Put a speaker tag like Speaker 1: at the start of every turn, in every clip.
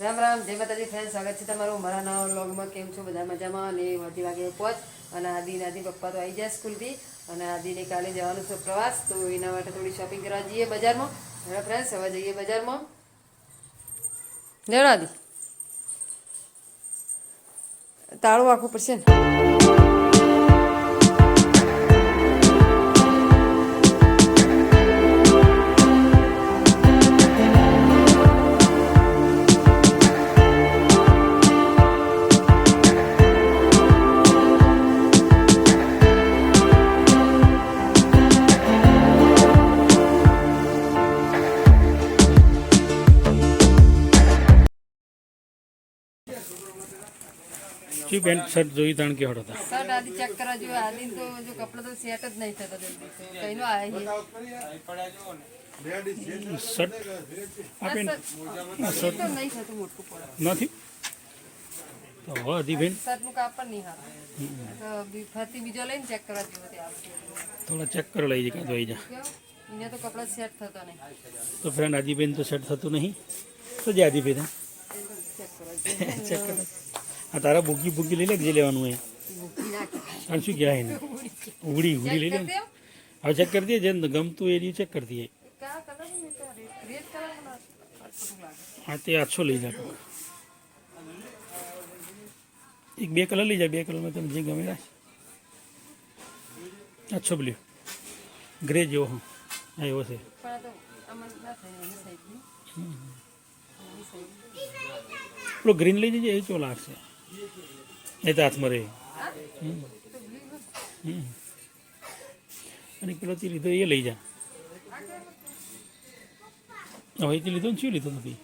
Speaker 1: રામ રામ, જય માતાજી ફ્રેન્ડ સ્વાગત છે તમારું મારા નવા વ્લોગમાં કેમ છો? બધા મજામાં? અને અઢી વાગે પહોંચ અને આદિ નાદી પપ્પા તો આવી જાય સ્કૂલથી. અને આદિને કાલે જવાનું છે પ્રવાસ, તો એના માટે થોડી શોપિંગ કરવા જઈએ બજારમાં. હવે ફ્રેન્ડ્સ હવે જઈએ બજારમાં. જણાદી તાળું આખું પડશે ને?
Speaker 2: ચી પેન્ટ શર્ટ જોઈ તાણ કે હડો હતા
Speaker 1: શર્ટ આદિ ચેક કરવા જો આદિ તો જો કપડો તો સેટ જ નહીં થતો જલ્દી કઈનો છે
Speaker 2: શર્ટ? આ પેન્ટ?
Speaker 1: શર્ટ તો નહીં થતું મોટું પડે.
Speaker 2: નથી? તો હો હતી બેન
Speaker 1: શર્ટનું કાપડ નહીં હારું તો ફરતી બીજો લઈને ચેક કરવા જો તે
Speaker 2: થોડા ચેક કરી લઈ કાં કા આવી જા
Speaker 1: અહીંયા તો કપડા સેટ થતો નહીં.
Speaker 2: તો ફ્રેન્ડ આદિબેન તો સેટ થતું નહીં. તો જે આદિબેન?
Speaker 1: ચેક
Speaker 2: કરો. આ તારા ભૂકી ભૂકી લઈ લે જે લેવાનું હોય. અને શું કહેવાય એને? ઉડી ઉડી લઈ લે. હવે ચેક કરી દઈએ જેને ગમતું એ ચેક કરી દઈએ હા તે આછો લઈ જા. એક બે કલર લઈ જા બે કલરમાં તમે જે ગમે આછો બોલ્યો ગ્રે જેવો હા. હા એવો છે. પેલો ગ્રીન લઈ જજે એ ચો લાગશે? એ તો હાથમાં રહે. અને પેલો તે લીધો, એ લઈ જા. હવે એ લીધો ને શું લીધો નથી?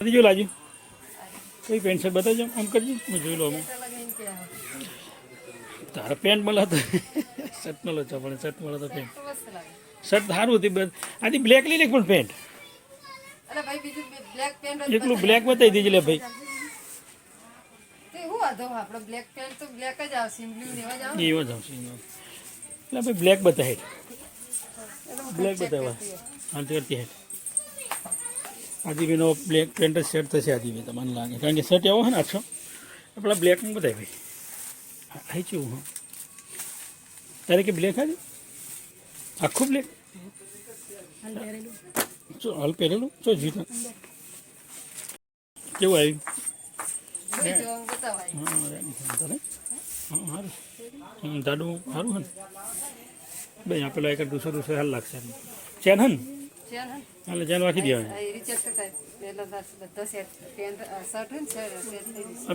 Speaker 2: નથી જો લાજુ. કઈ પેન્ટ શર્ટ બતાવજો, આમ કરજો. હું જોઈ લઉં તારા પેન્ટ મળે તો શર્ટ મળે છે પણ શર્ટ મળે તો પેન્ટ શર્ટ સારું હતી બસ. આથી બ્લેક લઈ લે પણ પેન્ટ
Speaker 1: એટલું બ્લેક
Speaker 2: બતાવી દેજે લે ભાઈ.
Speaker 1: એવા જ
Speaker 2: આવશે એટલે ભાઈ બ્લેક બતાવે બ્લેક બતાવવા. તે કરતી હેઠ. આદિબીનો બ્લેક પેન્ટ શર્ટ થશે આદિબી તમને લાગે. કારણ કે શર્ટ એવો હોય ને આછો. પેલા બ્લેકમાં બતાવે ભાઈ હા ચેવું હા. તારે કે બ્લેક આજે આખું બ્લેક ચો હાલ પહેરેલું? ચો જીત કેવું આવ્યું? હા સારું દાડું સારું હે ને? આ પેલા એક દુસો દુસો હાલ લાગશે ચેન હે ને? એટલે ચેન વાંચી દેવાની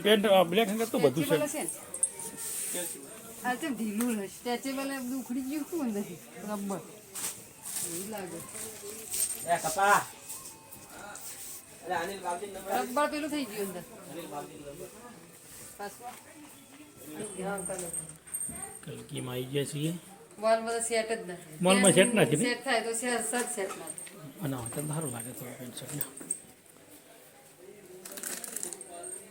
Speaker 1: પેન્ટ
Speaker 2: બ્લેક હંગર તો બધું છે.
Speaker 1: આ તો ઢીલું રહે? સ્ટ્રેચેબલ એ બધું ઉખડી ગયું શું નથી રબર. એવું લાગે. રબર પેલું થઈ ગયું અંદર. કલકી માં
Speaker 2: કલકીમાં આવી ગયા છીએ.
Speaker 1: મોલ સેટ જ નથી. સેટ થાય તો સેટ સર સેટ ના
Speaker 2: અને તો સારું લાગે તો પેન્ટ શર્ટ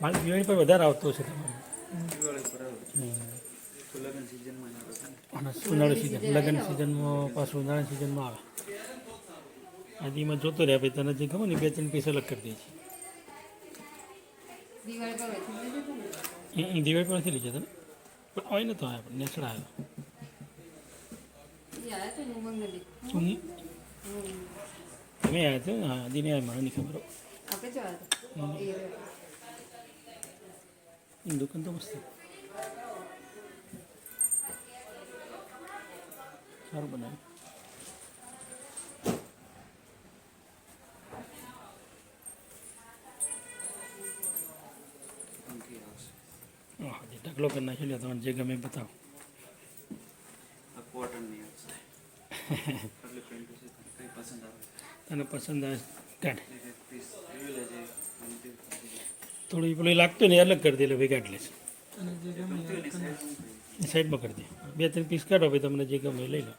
Speaker 2: મારે દિવાળી પર વધારે આવતો છે તમારે. અને ઉનાળુ સિઝન લગ્ન સિઝનમાં પાછું ઉનાળા સિઝનમાં આવે. આદિમાં જોતો રહ્યા પછી તને જે ખબર ને બે ત્રણ પૈસા અલગ કરી દે છે.
Speaker 1: દિવાળી પર
Speaker 2: પર નથી લઈ તને? પણ હોય ને તો આવ્યા પણ નેસડા આવ્યો
Speaker 1: તો.
Speaker 2: તમે આવ્યા છો હા દિને આવ્યા મને નહીં ખબર દુકાન તો મસ્ત સારું બનાવ્યું. જે ઢગલો કરી નાખ્યો લે તમને જે ગમે બતાવો. તને પસંદ આવે? કાઢ થોડું પેલું લાગતું ને અલગ કરી દે એટલે ભાઈ કાઢ લેશે સાઈડમાં કરી દે. બે ત્રણ પીસ કાઢો ભાઈ, તમને જે ગમે એ લઈ લો.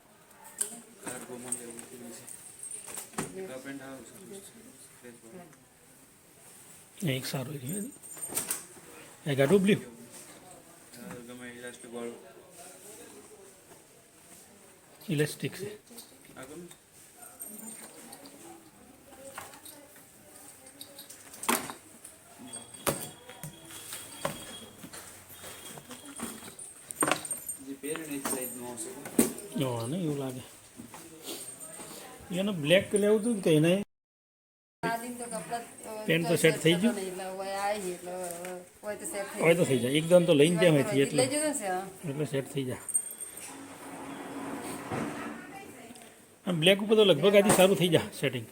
Speaker 2: એક સારું રહ્યું એક આ ડુબલ્યુ. ઇલાસ્ટિક છે હા ને એવું લાગે. એને બ્લેક લેવું હતું કે એને પેન્ટ તો સેટ થઈ ગયું?
Speaker 1: હોય તો થઈ
Speaker 2: જાય. એકદમ તો લઈને ત્યાં હોય એટલે. એટલે સેટ થઈ જાય. આમ બ્લેક ઉપર તો લગભગ આથી સારું થઈ જાય સેટિંગ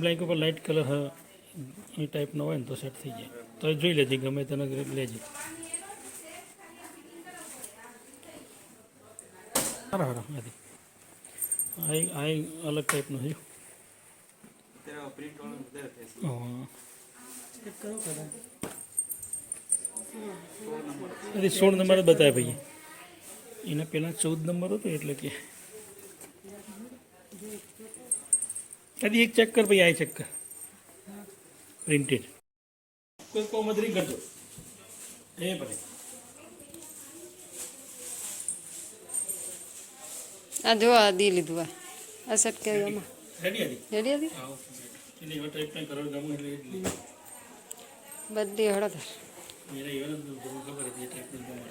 Speaker 2: બ્લેક ઉપર લાઇટ કલર એ ટાઈપનો હોય ને તો સેટ થઈ જાય. તો જોઈ લેજે ગમે તેને લેજે. સારા સારા આથી આ આ અલગ ટાઈપનું છે. અરે સોળ નંબર. જ બતાવે ભાઈ. એના પહેલાં ચૌદ નંબર હતો એટલે કે. કદી એક ચેક કર ભાઈ આ ચેક કર. પ્રિન્ટેડ. કોઈ કોમદરી કરજો. એ ભલે
Speaker 1: આ જો આ દી લીધું આ આ સેટ કે એમાં
Speaker 2: રેડી હતી
Speaker 1: રેડી હતી
Speaker 2: હા ઓકે એટલે એવા ટાઈપના કલર ગમું એટલે એટલી
Speaker 1: બધી હળદ
Speaker 2: એને એવા જ ગમું ખબર હતી એ ટાઈપનું ગમે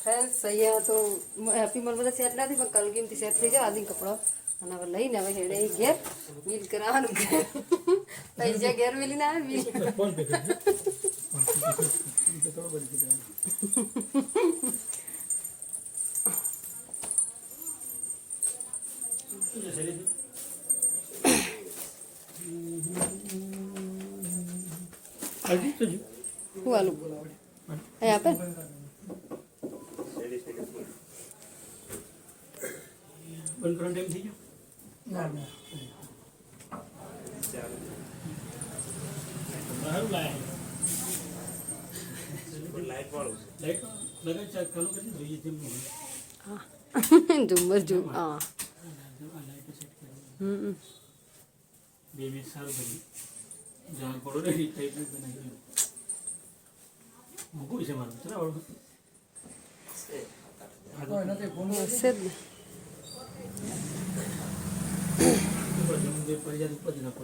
Speaker 1: ફ્રેન્ડ્સ અહીંયા તો હેપી મોલ બધા સેટ નથી પણ કલગીમથી સેટ થઈ જાય આદિન કપડો અને હવે લઈને હવે હેડે ઈ ઘેર બિલ કરાવવાનું ઘેર પૈસા ઘેર મિલીને આવે બિલ
Speaker 2: ફોન પે કરજો ફોન પે કરજો. એ તો થોડો બધી જવાનું. શું છે શૈલેષ? હજી તો હજી.
Speaker 1: હું આલું અહીં આપે ને?
Speaker 2: બંધ કરવાનો ટાઈમ થઈ ગયો
Speaker 1: ઝુમ્મર ઝુમ હા.
Speaker 2: આ લાઈટો સેટ કરી
Speaker 1: હમ
Speaker 2: બે મિનિટ સારું કર્યું જાણ પડો ને એ ટાઈપનું બનાવી મૂકવું છે મારું ચલા વાળું
Speaker 1: હશે જ ને
Speaker 2: પરિજાત ઉપર જ નાખો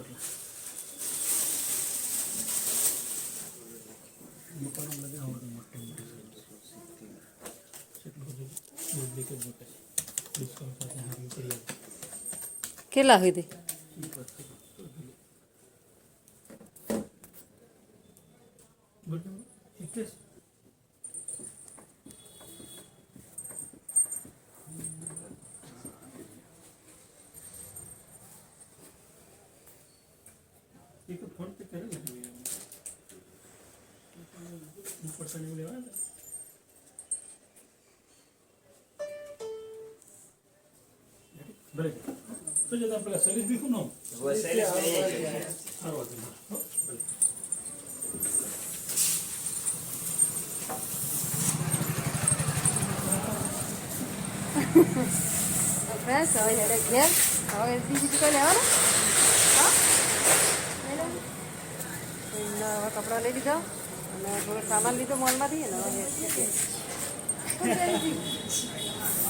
Speaker 2: એટલે મકાનો લગાવવાનું મોટે મોટે કેટલું બધું ડુપ્લિકેટ મૂકે છે ડિસ્કાઉન્ટ સાથે હારી કરી આપે.
Speaker 1: કેટલા હોય તે
Speaker 2: ઈ વાત કરી. બધું એક જ એક ફોન પે કરે ને ઉપર તને લેવા ને ભલે તો જતા પેલા સર્વિસ બી કોનો સારું હતું હો, ભલે.
Speaker 1: ફ્રેન્ડ્સ હવે હેડે ઘેર હવે બીજું કોઈ લેવાનું હા લઈ લેવાનું? હવે કપડાં લઈ લીધા અને થોડો સામાન લીધો મોલમાંથી અને હવે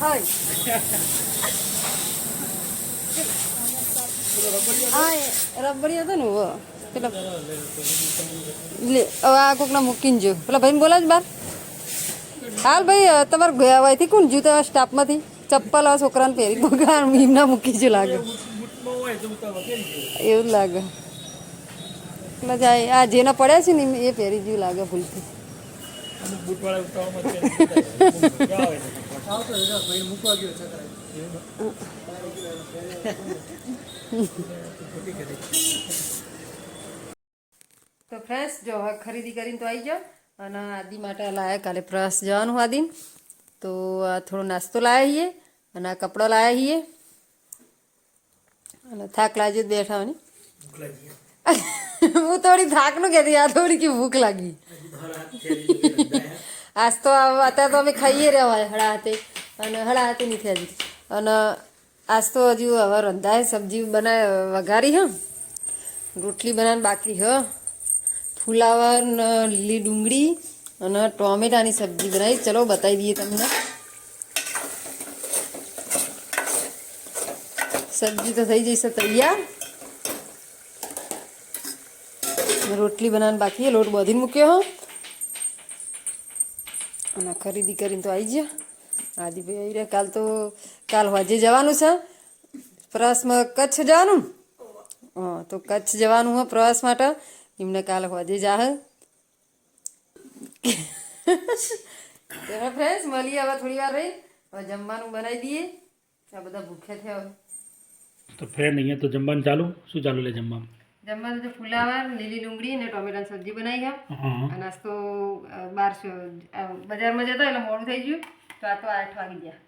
Speaker 1: હા રબડી હતો ને પેલા હવે આ કોકના મૂકીને જો. પેલા ભાઈને બોલાવ જ બાર. હાલ ભાઈ તમારે ગયા કોણ જ્યું તમારા સ્ટાફમાંથી? ચપ્પલ આ છોકરાને પહેરી પગાર એમના મૂકી જો લાગે. એવું લાગે. એટલે આ જેના પડ્યા છે ને એ પહેરી જેવું લાગે ભૂલથી. તો ફ્રેન્ડ્સ જો હવે ખરીદી કરીને તો આવી જાઓ. અને આદિ માટે લાયા કાલે પ્રવાસ જવાનું આદિન. તો આ થોડો નાસ્તો લાયા છીએ અને આ કપડો લાયા છીએ. અને થાક લાજે જ બેઠા હોય. હું થોડી થાકનું કહેતી, આ થોડી કે ભૂખ લાગી. આજ તો અત્યારે તો અમે ખાઈએ રહ્યા હોય હળા હાથે અને હળા હાથે નથી હજી. અને આજ તો હજુ હવે રંધાય, સબ્જી બનાય, વઘારી હ. રોટલી બનાવીને બાકી હ. ફુલાવર લીલી ડુંગળી અને ટોમેટાની સબ્જી બનાવી. ચલો બતાવી દઈએ તમને. સબ્જી તો થઈ જશે તૈયાર. રોટલી બનાવવાની બાકી લોટ બધીને મૂક્યો હો. અને ખરીદી કરીને તો આવી ગયા. આદિભાઈ આવી રહ્યા. કાલ તો, કાલ વાજે જવાનું છે. પ્રવાસમાં કચ્છ જવાનું? હા, તો કચ્છ જવાનું હોય પ્રવાસ માટે. એમને કાલ વાજે જાહે. ફ્રેન્ડ્સ મળીએ હવે થોડી વાર રહી હવે જમવાનું બનાવી દઈએ. આ બધા ભૂખ્યા થયા
Speaker 2: તો ફ્રેન્ડ અહીંયા તો જમવાનું ચાલુ? શું ચાલુ લે જમવામાં?
Speaker 1: જમવાનું તો ફુલાવર લીલી ડુંગળી અને ટોમેટાની સબ્જી બનાવી આ નાસ્તો બાર બજારમાં જતા એટલે મોડું થઈ ગયું. તો આ તો આઠ વાગી ગયા.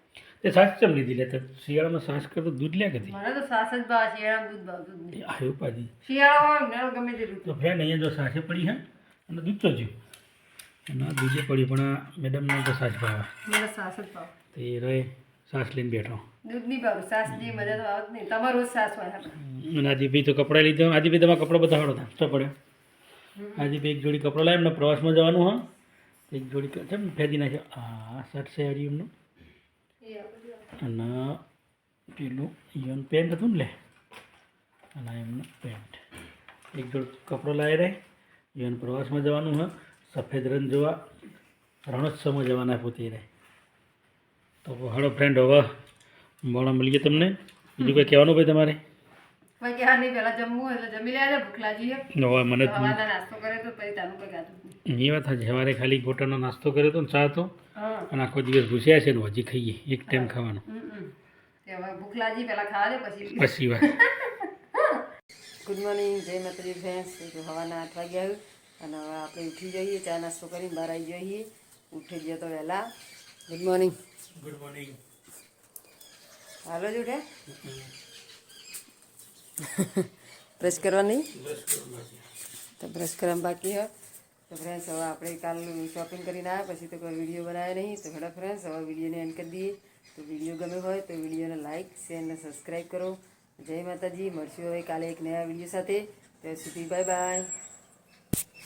Speaker 2: તે સાસ ચમ લીધી લે? તો શિયાળામાં સાસ કરતો દૂધ લે કે
Speaker 1: મને તો સાસ જ ભાવ શિયાળામાં દૂધ ભાવતું જ નહીં.
Speaker 2: આવ્યું
Speaker 1: શિયાળો હોય ઉનાળો ગમે તે
Speaker 2: ફ્રેન્ડ અહીંયા જો સાસે પડી હે અને દૂધ તો જ્યું અને દૂધે પડી પણ મેડમને તો સાસ ભાવ.
Speaker 1: મને સાસ જ ભાવ.
Speaker 2: તે રહે. સાસ લઈને બેઠો.
Speaker 1: દૂધ નહીં ભાવ સાસ જે મજા તો આવત નહીં. તમારો સાસ
Speaker 2: અને આદિભાઈ તો કપડાં લીધો આદિભાઈ તમારા કપડાં બધા હળો તો પડ્યો આદિભાઈ એક જોડી કપડાં લાવ્યા એમને પ્રવાસમાં જવાનું હા? એક જોડી છે ફેદી નાખ્યો. આ શર્ટ છે હરી એમનું. અને પેલું ઈવન પેન્ટ હતું ને લે અને એમનું પેન્ટ. એક જોડ કપડો લાવી રહે ઈવન પ્રવાસમાં જવાનું હા? સફેદ રન જોવા રણોત્સવમાં જવાના પોતે રહે તો હળો ફ્રેન્ડ હવે મોડા મળીએ તમને. બીજું કંઈ કહેવાનું ભાઈ તમારે? એ વાત છે સવારે ખાલી ગોટાનો નાસ્તો કર્યો હતો ને ચા હતો અને આખો દિવસ ભૂસ્યા છે ને હજી ખાઈએ એક ટાઈમ ખાવાનો.
Speaker 1: ભૂખ લાગી પહેલાં ખાવા દે પછી
Speaker 2: પછી વાત.
Speaker 1: ગુડ મોર્નિંગ જય માતાજી ફ્રેન્ડ્સ હવાના આઠ વાગ્યા આવ્યું અને હવે આપણે ઉઠી જઈએ ચા નાસ્તો કરીને બહાર આવી જઈએ. ઉઠી જઈએ તો વહેલા. ગુડ મોર્નિંગ
Speaker 2: ગુડ મોર્નિંગ
Speaker 1: હાલો જોડે બ્રશ કરવાની? તો બ્રશ કરવાનું બાકી હોય તો ફ્રેન્ડ્સ હવે આપણે કાલ શોપિંગ કરીને આવ્યા પછી તો કોઈ વીડિયો બનાવ્યો નહીં. તો ઘણા ફ્રેન્ડ્સ હવે વિડીયોને એન્ડ કરી દઈએ. તો વીડિયો ગમે હોય તો વિડીયોને લાઇક શેર અને સબસ્ક્રાઈબ કરો. જય માતાજી મળશું હવે કાલે એક નયા વીડિયો સાથે. ત્યાં સુધી બાય બાય